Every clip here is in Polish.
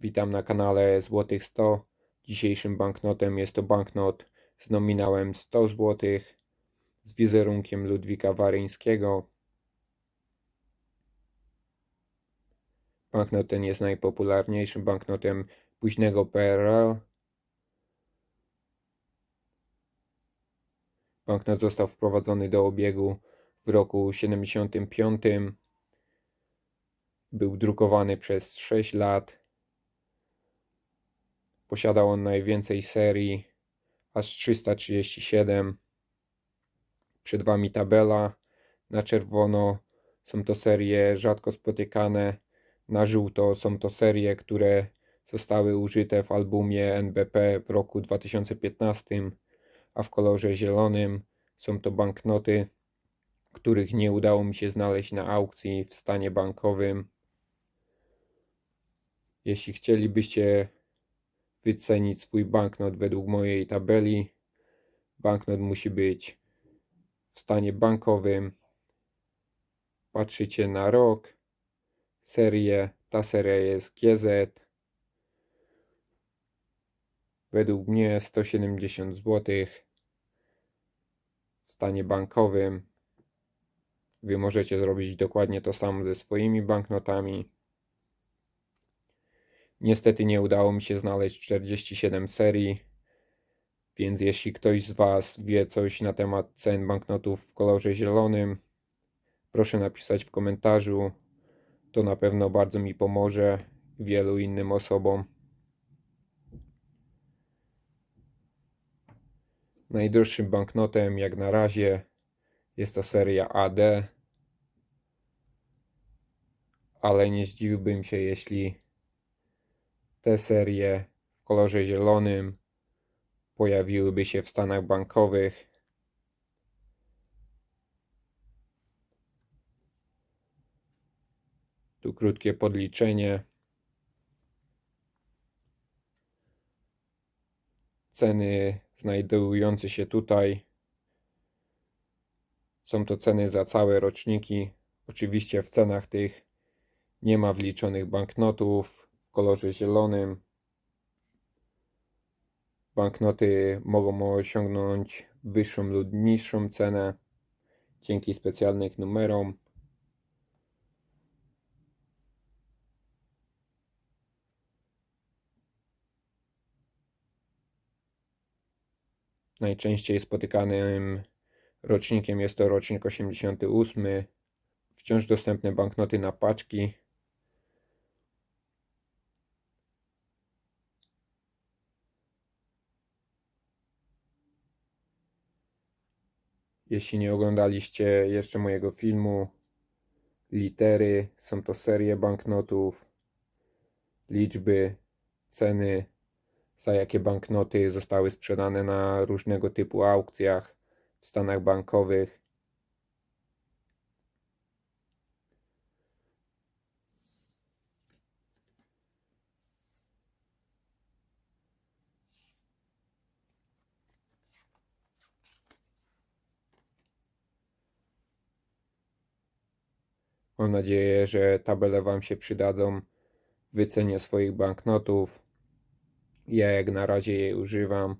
Witam na kanale Złotych 100. Dzisiejszym banknotem jest to banknot z nominałem 100 zł z wizerunkiem Ludwika Waryńskiego. Banknot ten jest najpopularniejszym banknotem późnego PRL. Banknot został wprowadzony do obiegu w roku 75. Był drukowany przez 6 lat. Posiadał on najwięcej serii, aż 337. Przed Wami tabela. Na czerwono są to serie rzadko spotykane. Na żółto są to serie, które zostały użyte w albumie NBP w roku 2015, a w kolorze zielonym są to banknoty, których nie udało mi się znaleźć na aukcji w stanie bankowym. Jeśli chcielibyście wycenić swój banknot według mojej tabeli, banknot musi być w stanie bankowym. Patrzycie na rok, serię. Ta seria jest GZ. Według mnie 170 zł w stanie bankowym. Wy możecie zrobić dokładnie to samo ze swoimi banknotami. Niestety nie udało mi się znaleźć 47 serii, więc jeśli ktoś z Was wie coś na temat cen banknotów w kolorze zielonym, proszę napisać w komentarzu. To na pewno bardzo mi pomoże wielu innym osobom. Najdroższym banknotem jak na razie jest to seria AD, ale nie zdziwiłbym się, jeśli te serie w kolorze zielonym pojawiłyby się w stanach bankowych. Tu krótkie podliczenie. Ceny znajdujące się tutaj są to ceny za całe roczniki. Oczywiście w cenach tych nie ma wliczonych banknotów kolorze zielonym. Banknoty mogą osiągnąć wyższą lub niższą cenę dzięki specjalnym numerom. Najczęściej spotykanym rocznikiem jest to rocznik 88. Wciąż dostępne banknoty na paczki. Jeśli nie oglądaliście jeszcze mojego filmu, litery, są to serie banknotów, liczby, ceny, za jakie banknoty zostały sprzedane na różnego typu aukcjach w stanach bankowych. Mam nadzieję, że tabele Wam się przydadzą w wycenie swoich banknotów. Ja jak na razie jej używam.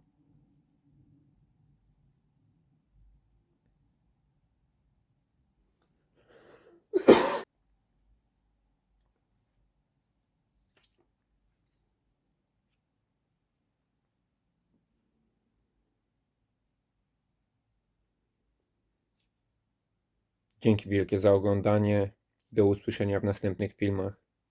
Dzięki wielkie za oglądanie. Do usłyszenia w następnych filmach.